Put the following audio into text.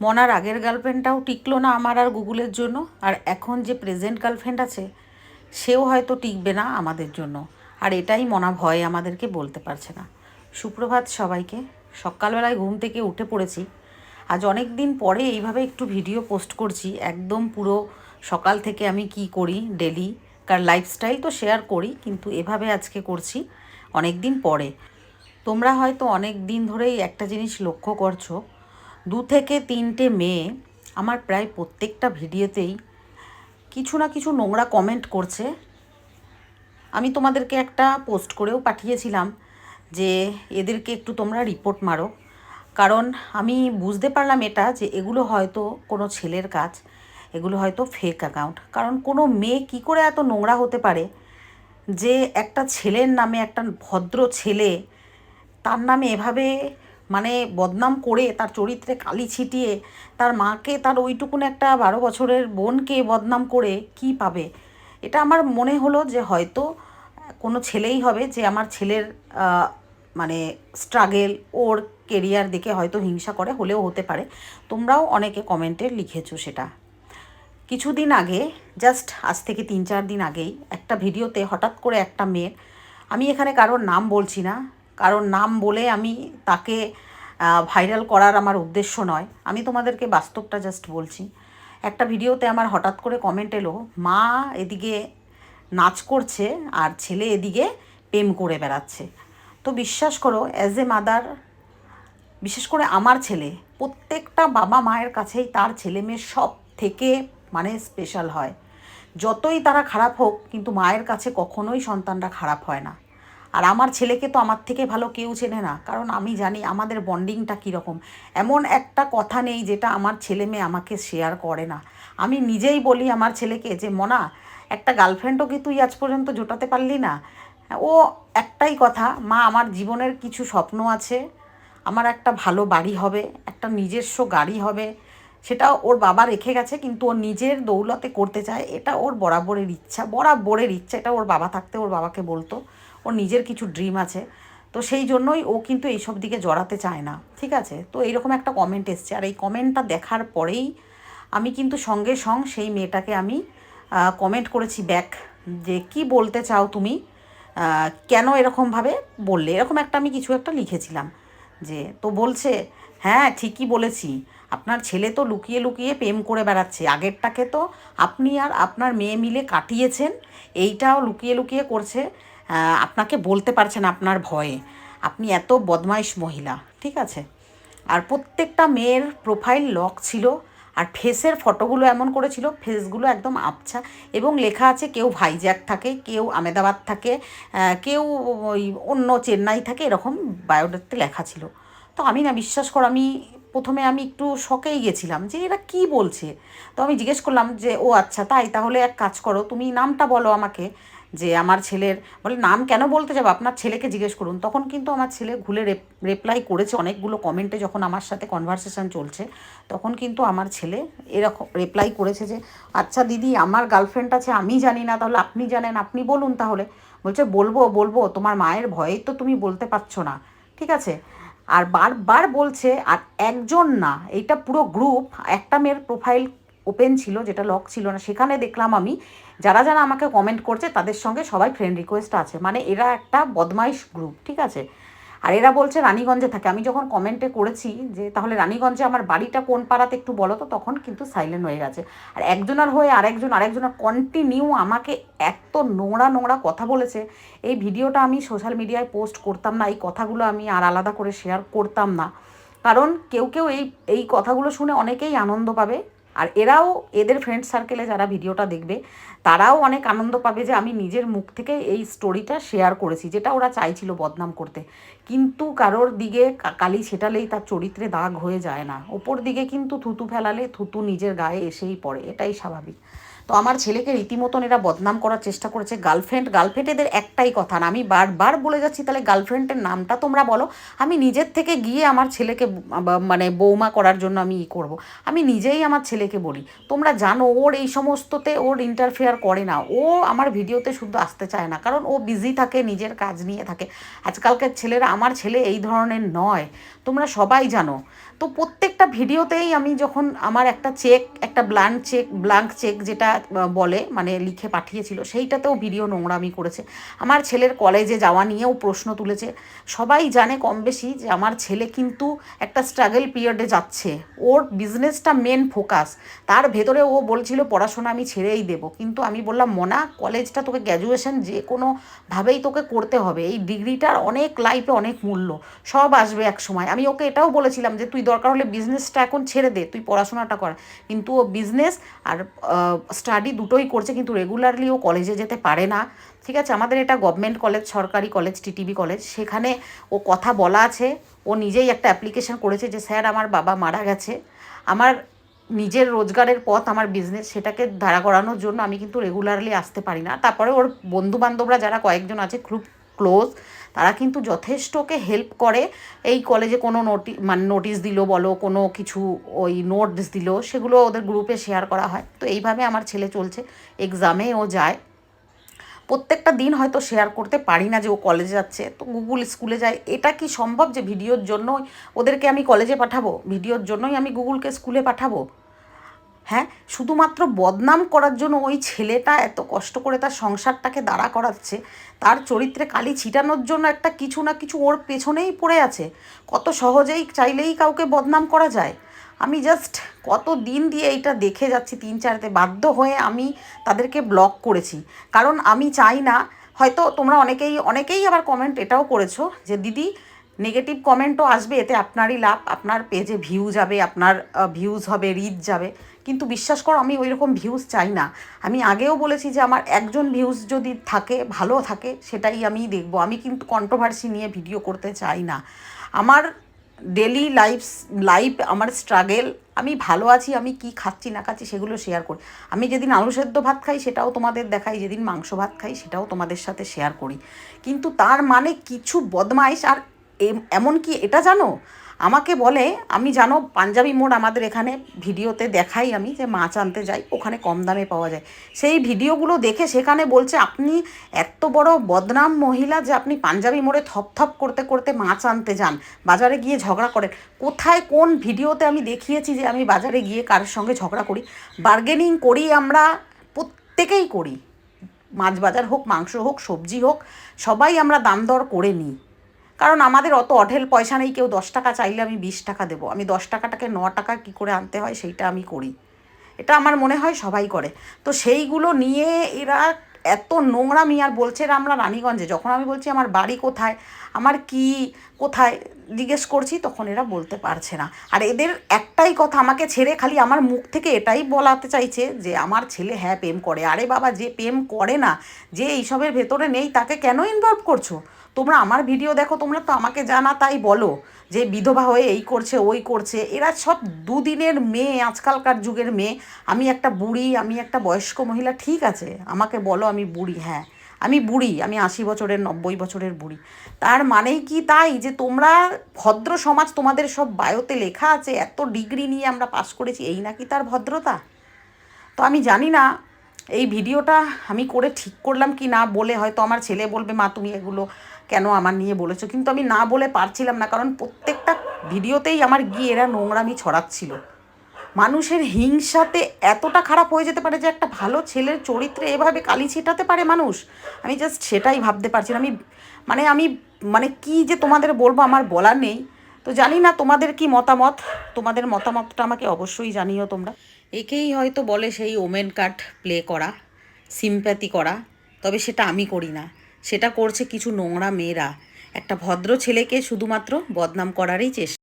মনার আগের গার্লফ্রেন্ডটাও টিকলো না আমার আর গুগলের জন্য, আর এখন যে প্রেজেন্ট গার্লফ্রেন্ড আছে, সেও হয়তো টিকবে না আমাদের জন্য। আর এটাই মনা ভয় আমাদেরকে বলতে পারছে না। সুপ্রভাত সবাইকে, সকালবেলায় ঘুম থেকে উঠে পড়েছি। আজ অনেক দিন পরে এইভাবে একটু ভিডিও পোস্ট করছি, একদম পুরো সকাল থেকে আমি কি করি ডেলি। কার লাইফস্টাইল তো শেয়ার করি, কিন্তু এভাবে আজকে করছি অনেক দিন পরে। তোমরা হয়তো অনেক দিন ধরেই একটা জিনিস লক্ষ্য করছ দু থেকে তিনটে মেয়ে আমার প্রায় প্রত্যেকটা ভিডিওতেই কিছু না কিছু নোংরা কমেন্ট করছে। আমি তোমাদেরকে একটা পোস্ট করেও পাঠিয়েছিলাম যে এদেরকে একটু তোমরা রিপোর্ট মারো। কারণ আমি বুঝতে পারলাম এটা যে এগুলো হয়তো কোনো ছেলের কাজ, এগুলো হয়তো ফেক অ্যাকাউন্ট কারণ কোনো মেয়ে কি করে এত নোংরা হতে পারে যে একটা ছেলের নামে একটা ভদ্র ছেলে তার নামে এভাবে মানে বদনাম করে তার চরিত্রে কালি ছিটিয়ে তার মাকে তার ওইটুকুন একটা বারো বছরের বোনকে বদনাম করে কি পাবে? এটা আমার মনে হলো যে হয়তো কোনো ছেলেই হবে যে আমার ছেলের মানে স্ট্রাগেল ওর কেরিয়ার দেখে হয়তো হিংসা করে হলেও হতে পারে। তোমরাও অনেকে কমেন্টে লিখেছো সেটা। কিছুদিন আগে, জাস্ট আজ থেকে তিন চার দিন আগেই একটা ভিডিওতে হঠাৎ করে একটা মেয়ের, আমি এখানে কারোর নাম বলছি না কারোর নাম বলে আমি তাকে ভাইরাল করার আমার উদ্দেশ্য নয়। আমি তোমাদেরকে বাস্তবটা জাস্ট বলছি। একটা ভিডিওতে আমার হঠাৎ করে কমেন্ট এলো, মা এদিকে নাচ করছে আর ছেলে এদিকে প্রেম করে বেড়াচ্ছে। তো বিশ্বাস করো অ্যাজ এ মাদার বিশেষ করে আমার ছেলে, প্রত্যেকটা বাবা মায়ের কাছেই তার ছেলে মেয়ে সব থেকে মানে স্পেশাল হয়। যতই তারা খারাপ হোক, কিন্তু মায়ের কাছে কখনোই সন্তানরা খারাপ হয় না। আর আমার ছেলেকে তো আমার থেকে ভালো কেউ চেনে না। কারণ আমি জানি আমাদের বন্ডিংটা কীরকম। এমন একটা কথা নেই যেটা আমার ছেলে মেয়ে আমাকে শেয়ার করে না। আমি নিজেই বলি আমার ছেলেকে যে, মনা, একটা গার্লফ্রেন্ডও কি তুই আজ পর্যন্ত জোটাতে পারলি না? ও একটাই কথা, মা, আমার জীবনের কিছু স্বপ্ন আছে। আমার একটা ভালো বাড়ি হবে, একটা নিজস্ব গাড়ি হবে। সেটা ওর বাবা রেখে গেছে, কিন্তু ওর নিজের দৌলতে করতে চায়। এটা ওর বরাবরের ইচ্ছা বরাবরের ইচ্ছা, এটা ওর বাবা থাকতে ওর বাবাকে বলতো। ওর নিজের কিছু ড্রিম আছে। তো সেই জন্যই ও কিন্তু এইসব দিকে জড়াতে চায় না, ঠিক আছে? তো এইরকম একটা কমেন্ট এসছে। আর এই কমেন্টটা দেখার পরেই আমি কিন্তু সঙ্গে সঙ্গ সেই মেয়েটাকে আমি কমেন্ট করেছি ব্যাক যে, কি বলতে চাও তুমি? কেন এরকমভাবে বললে? এরকম একটা আমি কিছু একটা লিখেছিলাম যে, তো বলছে হ্যাঁ ঠিকই বলেছি। আপনার ছেলে তো লুকিয়ে লুকিয়ে প্রেম করে বেড়াচ্ছে। আগেরটাকে তো আপনি আর আপনার মেয়ে মিলে কাটিয়েছেন। এইটাও লুকিয়ে লুকিয়ে করছে। আপনাকে বলতে পারছেন আপনার ভয়ে। আপনি এত বদমাইশ মহিলা, ঠিক আছে? আর প্রত্যেকটা মেয়ের প্রোফাইল লক ছিল, আর ফেসের ফটোগুলো এমন করেছিল ফেসগুলো একদম আবছা, এবং লেখা আছে কেউ ভাইজ্যাক থাকে, কেউ আমেদাবাদ থাকে কেউ ওই অন্য চেন্নাই থাকে, এরকম বায়োডাতে লেখা ছিল। তো আমি না, বিশ্বাস করো, আমি প্রথমে আমি একটু শকেই গেছিলাম যে এরা কি বলছে? তো আমি জিজ্ঞেস করলাম যে, ও আচ্ছা তাই তাহলে এক কাজ করো, তুমি নামটা বলো আমাকে যে আমার ছেলের, বলে, নাম কেন বলতে যাব? আপনার ছেলেকে জিজ্ঞেস করুন। তখন কিন্তু আমার ছেলে ঘুলে রেপ্লাই করেছে অনেকগুলো কমেন্টে যখন আমার সাথে কনভারসেশন চলছে, তখন কিন্তু আমার ছেলে এরকম রিপ্লাই করেছে যে আচ্ছা দিদি, আমার গার্লফ্রেন্ড আছে, আমি জানি না, তাহলে আপনি জানেন, আপনি বলুন তাহলে। বলছে, বলব বলব, তোমার মায়ের ভয়েই তো তুমি বলতে পারছ না। ঠিক আছে? আর বারবার বলছে, আর একজন না, এইটা পুরো গ্রুপ একটা মেয়ের প্রোফাইল ওপেন ছিল, যেটা লক ছিল না, সেখানে দেখলাম আমি, যারা যারা আমাকে কমেন্ট করছে, তাদের সঙ্গে সবাই ফ্রেন্ড রিকোয়েস্ট আছে। মানে এরা একটা বদমাইশ গ্রুপ ঠিক আছে? আর এরা বলছে, রানীগঞ্জে থাকে। আমি যখন কমেন্টে করেছি যে, তাহলে রানীগঞ্জে আমার বাড়িটা কোন পাড়াতে একটু বলো তো? তখন কিন্তু সাইলেন্ট হয়ে গেছে। আর একজনের হয়ে আরেকজন, আরেকজনের কন্টিনিউ আমাকে এত নোংরা নোংরা কথা বলেছে। এই ভিডিওটা আমি সোশ্যাল মিডিয়ায় পোস্ট করতাম না, এই কথাগুলো আমি আর আলাদা করে শেয়ার করতাম না। কারণ কেউ কেউ এই এই কথাগুলো শুনে অনেকেই আনন্দ পাবে। আর এরাও এদের ফ্রেন্ড সার্কেলে যারা ভিডিওটা দেখবে, তারাও অনেক আনন্দ পাবে যে আমি নিজের মুখ থেকে এই স্টোরিটা শেয়ার করেছি, যেটা ওরা চাইছিল বদনাম করতে। কিন্তু কারোর দিকে কালি ছেটালেই তার চরিত্রে দাগ হয়ে যায় না। ওপর দিকে কিন্তু থুতু ফেলালে থুতু নিজের গায়ে এসেই পড়ে, এটাই স্বাভাবিক। তো আমার ছেলেকে রীতিমতন এরা বদনাম করার চেষ্টা করেছে। গার্লফ্রেন্ড গার্লফ্রেন্ড এদের একটাই কথা না। আমি বারবার বলে যাচ্ছি, তাহলে গার্লফ্রেন্ডের নামটা তোমরা বলো। আমি নিজের থেকে গিয়ে আমার ছেলেকে মানে বৌমা করার জন্য আমি ই করব। আমি নিজেই আমার ছেলেকে বলি, তোমরা জানো, ওর এই সমস্ততে ওর ইন্টারফেয়ার করে না। ও আমার ভিডিওতে শুধু আসতে চায় না। কারণ ও বিজি থাকে, নিজের কাজ নিয়ে থাকে। আজকালকার ছেলেরা, আমার ছেলে এই ধরনের নয়। তোমরা সবাই জানো। তো প্রত্যেকটা ভিডিওতেই আমি যখন আমার একটা চেক একটা ব্লাঙ্ক চেক ব্লাঙ্ক চেক যেটা বলে মানে লিখে পাঠিয়েছিল, সেইটাতেও ভিডিও নোংরামি করেছে। আমার ছেলের কলেজে যাওয়া নিয়েও প্রশ্ন তুলেছে। সবাই জানে কম বেশি যে আমার ছেলে কিন্তু একটা স্ট্রাগল পিরিয়ডে যাচ্ছে। ওর বিজনেসটা মেন ফোকাস তার ভেতরে ও বলছিল, পড়াশোনা আমি ছেড়েই দেবো। কিন্তু আমি বললাম, মনা, কলেজটা তোকে গ্র্যাজুয়েশন যে কোনোভাবেই তোকে করতে হবে। এই ডিগ্রিটার অনেক লাইফে অনেক মূল্য। সব আসবে এক সময়। আমি ওকে এটাও বলেছিলাম যে, তুই দরকার হলে বিজনেসটা এখন ছেড়ে দে, তুই পড়াশোনাটা কর। কিন্তু ও বিজনেস আর স্টাডি দুটোই করছে, কিন্তু রেগুলারলি ও কলেজে যেতে পারে না। ঠিক আছে, আমাদের এটা গভর্নমেন্ট কলেজ সরকারি কলেজ টিটিবি কলেজ সেখানে ও কথা বলা আছে। ও নিজেই একটা অ্যাপ্লিকেশন করেছে যে, স্যার, আমার বাবা মারা গেছে। আমার নিজের রোজগারের পথ, আমার বিজনেস সেটাকে দাঁড়া করানোর জন্য আমি কিন্তু রেগুলারলি আসতে পারি না। তারপরে ওর বন্ধু বান্ধবরা যারা কয়েকজন আছে খুব ক্লোজ তারা কিন্তু যথেষ্টকে হেল্প করে। এই কলেজে কোনো নোটি মানে নোটিশ দিল বলো, কোনো কিছু ওই নোটস দিল, সেগুলো ওদের গ্রুপে শেয়ার করা হয়। তো এইভাবে আমার ছেলে চলছে এক্সামে ও যায়। প্রত্যেকটা দিন হয়তো শেয়ার করতে পারি না যে ও কলেজে যাচ্ছে। তো গুগল স্কুলে যায়। এটা কি সম্ভব যে ভিডিওর জন্য ওদেরকে আমি কলেজে পাঠাবো? ভিডিওর জন্যই আমি গুগলকে স্কুলে পাঠাবো? হ্যাঁ শুধুমাত্র বদনাম করার জন্য ওই ছেলেটা এত কষ্ট করে তার সংসারটাকে দাঁড়া করাচ্ছে, তার চরিত্রে কালি ছিটানোর জন্য একটা কিছু না কিছু ওর পেছনেই পড়ে আছে। কত সহজেই চাইলেই কাউকে বদনাম করা যায়। আমি জাস্ট কত দিন দিয়ে এইটা দেখে যাচ্ছি, তিন চারতে বাধ্য হয়ে আমি তাদেরকে ব্লক করেছি। কারণ আমি চাই না, হয়তো তোমরা অনেকেই অনেকেই আবার কমেন্ট এটাও করেছ যে, দিদি নেগেটিভ কমেন্টও আসবে, এতে আপনারই লাভ, আপনার পেজে ভিউ যাবে, আপনার ভিউজ হবে রিচ যাবে। কিন্তু বিশ্বাস করো, আমি ওই রকম ভিউজ চাই না। আমি আগেও বলেছি যে আমার একজন ভিউজ যদি থাকে, ভালো থাকে, সেটাই আমি দেখব। আমি কিন্তু কন্ট্রোভার্সি নিয়ে ভিডিও করতে চাই না। আমার ডেলি লাইফ লাইফ আমার স্ট্রাগেল আমি ভালো আছি, আমি কি খাচ্ছি, না খাচ্ছি, সেগুলো শেয়ার করি। আমি যেদিন আলু সেদ্ধ ভাত খাই, সেটাও তোমাদের দেখাই। যেদিন মাংস ভাত খাই, সেটাও তোমাদের সাথে শেয়ার করি। কিন্তু তার মানে কিছু বদমাইশ আর এম- এমনকি, এটা জানো? আমাকে বলে, আমি জানো, পাঞ্জাবি মোড় আমাদের এখানে ভিডিওতে দেখাই আমি যে মাছ আনতে যাই, ওখানে কম দামে পাওয়া যায়। সেই ভিডিওগুলো দেখে সেখানে বলছে, আপনি এত বড় বদনাম মহিলা যে আপনি পাঞ্জাবি মোড়ে থপথপ করতে করতে মাছ আনতে যান, বাজারে গিয়ে ঝগড়া করেন। কোথায় কোন ভিডিওতে আমি দেখিয়েছি যে আমি বাজারে গিয়ে কারোর সঙ্গে ঝগড়া করি? বার্গেনিং করি আমরা, প্রত্যেকেই করি। মাছ বাজার হোক, মাংস হোক, সবজি হোক, সবাই আমরা দাম দর করে নিই। কারণ আমাদের অত অঢেল পয়সা নেই, কেউ দশ টাকা চাইলে আমি বিশ টাকা দেবো। আমি দশ টাকাটাকে ন টাকা কী করে আনতে হয় সেইটা আমি করি। এটা আমার মনে হয় সবাই করে। তো সেইগুলো নিয়ে এরা এত নোংরামি আর বলছে আমরা রানীগঞ্জে। যখন আমি বলছি, আমার বাড়ি কোথায়? আমার কি কোথায় জিজ্ঞেস করছি তখন এরা বলতে পারছে না। আর এদের একটাই কথা আমাকে ছেড়ে খালি আমার মুখ থেকে এটাই বলাতে চাইছে যে, আমার ছেলে হ্যাঁ প্রেম করে। আরে বাবা, যে প্রেম করে না, যে এইসবের ভেতরে নেই, তাকে কেন ইনভলভ করছ? তোমরা আমার ভিডিও দেখো, তোমরা তো আমাকে জানা, তাই বলো যে, বিধবা হয়ে এই করছে, ওই করছে। এরা সব দুদিনের মেয়ে, আজকালকার যুগের মেয়ে। আমি একটা বুড়ি, আমি একটা বয়স্ক মহিলা, ঠিক আছে। আমাকে বলো আমি বুড়ি হ্যাঁ। আমি বুড়ি, আমি আশি বছরের, নব্বই বছরের বুড়ি। তার মানেই কি তাই যে তোমরা ভদ্র সমাজ, তোমাদের সব বায়োতে লেখা আছে, এত ডিগ্রি নিয়ে আমরা পাশ করেছি, এই নাকি তার ভদ্রতা? তো আমি জানি না, এই ভিডিওটা আমি করে ঠিক করলাম কি না বলে হয়তো আমার ছেলে বলবে, মা, তুমি এগুলো কেন আমার নিয়ে বলেছ? কিন্তু আমি না বলে পারছিলাম না, কারণ প্রত্যেকটা ভিডিওতেই আমার গিয়ে এরা নোংরামি ছড়াচ্ছিল। মানুষের হিংসাতে এতটা খারাপ হয়ে যেতে পারে যে একটা ভালো ছেলের চরিত্রে এভাবে কালি ছিটাতে পারে মানুষ? আমি জাস্ট সেটাই ভাবতে পারছি না। আমি মানে আমি মানে কি যে তোমাদের বলব আমার বলার নেই। তো জানি না তোমাদের কি মতামত? তোমাদের মতামতটা আমাকে অবশ্যই জানিও তোমরা। একেই হয়তো বলে সেই ওমেন কার্ড প্লে করা সিম্প্যাথি করা, তবে সেটা আমি করি না। সেটা করছে কিছু নোংরা মেয়েরা। একটা ভদ্র ছেলেকে শুধুমাত্র বদনাম করারই চেষ্টা।